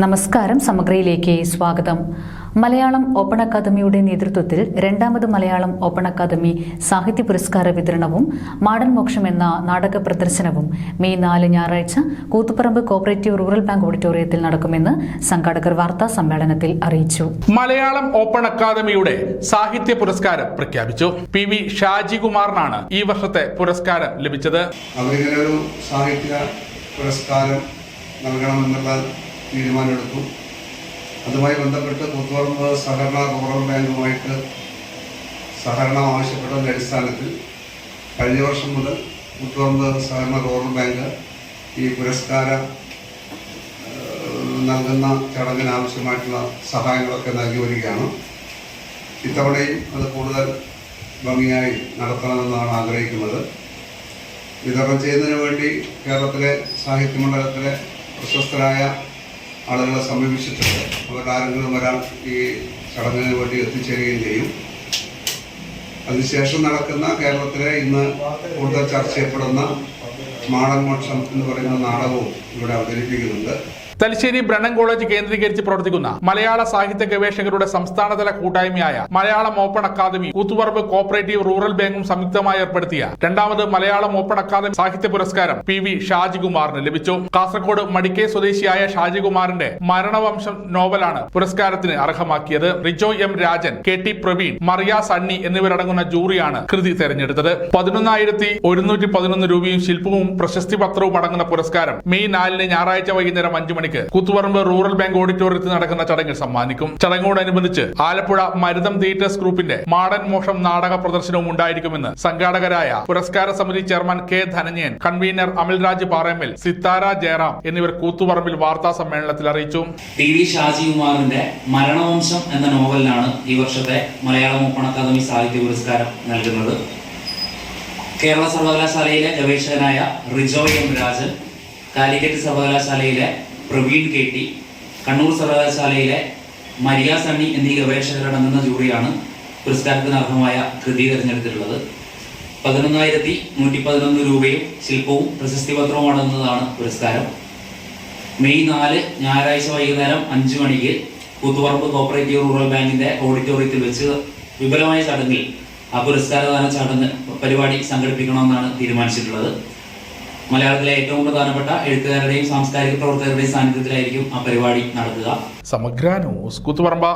നമസ്കാരം സമഗ്രയിലേക്ക് സ്വാഗതം. മലയാളം ഓപ്പൺ അക്കാദമിയുടെ നേതൃത്വത്തിൽ രണ്ടാമത് മലയാളം ഓപ്പൺ അക്കാദമി സാഹിത്യ പുരസ്കാര വിതരണവും മാടൻ മോക്ഷം എന്ന നാടക പ്രദർശനവും മെയ് നാല് ഞായറാഴ്ച കൂത്തുപറമ്പ് കോപ്പറേറ്റീവ് റൂറൽ ബാങ്ക് ഓഡിറ്റോറിയത്തിൽ നടക്കുമെന്ന് സംഘാടകർ വാർത്താ സമ്മേളനത്തിൽ അറിയിച്ചു. മലയാളം ഓപ്പൺ അക്കാദമിയുടെ സാഹിത്യ പുരസ്കാരം പ്രഖ്യാപിച്ചു. പി വി ഷാജികുമാറിനാണ് ഈ വർഷത്തെ പുരസ്കാരം ലഭിച്ചത്. അവരിങ്ങനെ ഒരു സാഹിത്യ പുരസ്കാരം നൽകണമെന്നുള്ള തീരുമാനമെടുത്തു. അതുമായി ബന്ധപ്പെട്ട് കൂത്തുപറമ്പ് സഹകരണ റൂറൽ ബാങ്കുമായിട്ട് സഹകരണം ആവശ്യപ്പെട്ടതിന്റെ അടിസ്ഥാനത്തിൽ കഴിഞ്ഞ വർഷം മുതൽ കൂത്തുപറമ്പ് സഹകരണ റൂറൽ ബാങ്ക് ഈ പുരസ്കാര നൽകുന്ന ചടങ്ങിന് ആവശ്യമായിട്ടുള്ള സഹായങ്ങളൊക്കെ നൽകി വരികയാണ്. ഇത്തവണയും അത് കൂടുതൽ ഭംഗിയായി നടത്തണമെന്നാണ് ആഗ്രഹിക്കുന്നത്. വിതരണം ചെയ്യുന്നതിന് വേണ്ടി കേരളത്തിലെ സാഹിത്യമണ്ഡലത്തിലെ പ്രശസ്തരായ ആളുകളെ സമീപിച്ചിട്ടുണ്ട്. അവരുടെ ആരെങ്കിലും ഒരാൾ ഈ ചടങ്ങിന് വേണ്ടി എത്തിച്ചേരുകയും ചെയ്യും. അതിനുശേഷം നടക്കുന്ന കേരളത്തിലെ ഇന്ന് കൂടുതൽ ചർച്ച ചെയ്യപ്പെടുന്ന മാടൻ മോക്ഷം എന്ന് പറയുന്ന നാടകവും ഇവിടെ അവതരിപ്പിക്കുന്നുണ്ട്. തലശ്ശേരി ബ്രണ്ണൻ കോളേജ് കേന്ദ്രീകരിച്ച് പ്രവർത്തിക്കുന്ന മലയാള സാഹിത്യ ഗവേഷകരുടെ സംസ്ഥാനതല കൂട്ടായ്മയായ Malayalam open academy Koothuparamba cooperative rural ബാങ്കും സംയുക്തമായി ഏർപ്പെടുത്തിയ രണ്ടാമത് മലയാളം ഓപ്പൺ അക്കാദമി സാഹിത്യ പുരസ്കാരം പി വി ഷാജികുമാറിന് ലഭിച്ചു. കാസർഗോഡ് മടിക്കേ സ്വദേശിയായ ഷാജികുമാറിന്റെ മരണവംശം നോവലാണ് പുരസ്കാരത്തിന് അർഹമാക്കിയത്. Rijo M Rajan K T Praveen Mariya Sunny എന്നിവരടങ്ങുന്ന ജൂറിയാണ് കൃതി തെരഞ്ഞെടുത്തത്. പതിനൊന്നായിരത്തി ഒരുന്നൂറ്റി പതിനൊന്ന് രൂപയും ശില്പവും പ്രശസ്തി പത്രവും അടങ്ങുന്ന പുരസ്കാരം. മെയ് നാലിന് ഞായറാഴ്ച വൈകുന്നേരം അഞ്ചു മണിക്ക് കൂത്തുപറമ്പ് റൂറൽ ബാങ്ക് ഓഡിറ്റോറിയത്തിൽ നടക്കുന്ന ചടങ്ങിൽ സമ്മാനിക്കും. ചടങ്ങോടനുബന്ധിച്ച് ആലപ്പുഴ മരുതം തിയേറ്റേഴ്സ് ഗ്രൂപ്പിന്റെ മാടൻ മോഷം നാടക പ്രദർശനവും ഉണ്ടായിരിക്കുമെന്ന് സംഘാടകരായ പുരസ്കാര സമിതി chairman K Dhananjayan convener Amalraj Paremmal Sithara Jayaram എന്നിവർ കൂത്തുപറമ്പിൽ വാർത്താ സമ്മേളനത്തിൽ അറിയിച്ചു. ടി വി ഷാജികുമാറിന്റെ മരണവംശം എന്ന നോവലിനാണ് ഈ വർഷത്തെ മലയാളം ഓപ്പൺ അക്കാദമി സാഹിത്യ പുരസ്കാരം നൽകുന്നത്. കേരള സർവകലാശാലയിലെ ഗവേഷകനായ റിജോ എം രാജൻ കാലിക്കറ്റ് സർവകലാശാലയിലെ പ്രവീൺ കെ ടി കണ്ണൂർ സർവകലാശാലയിലെ മരിയ സണ്ണി എന്നീ ഗവേഷകരടങ്ങുന്ന ജൂറിയാണ് പുരസ്കാരത്തിന് അർഹമായ കൃതി തിരഞ്ഞെടുത്തിട്ടുള്ളത്. പതിനൊന്നായിരത്തി നൂറ്റി പതിനൊന്ന് രൂപയും ശില്പവും പ്രശസ്തി പത്രവും അടങ്ങുന്നതാണ് പുരസ്കാരം. മെയ് നാല് ഞായറാഴ്ച വൈകുന്നേരം അഞ്ചു മണിക്ക് കൂത്തുപറമ്പ് കോപ്പറേറ്റീവ് റൂറൽ ബാങ്കിന്റെ ഓഡിറ്റോറിയത്തിൽ വെച്ച് വിപുലമായ ചടങ്ങിൽ ആ പുരസ്കാരദാന ചടങ്ങ് പരിപാടി സംഘടിപ്പിക്കണമെന്നാണ് തീരുമാനിച്ചിട്ടുള്ളത്. മലയാളത്തിലെ ഏറ്റവും പ്രധാനപ്പെട്ട എഴുത്തുകാരുടെയും സാംസ്കാരിക പ്രവർത്തകരുടെയും സാന്നിധ്യത്തിലായിരിക്കും ആ പരിപാടി നടത്തുക സമഗ്ര ന്യൂസ്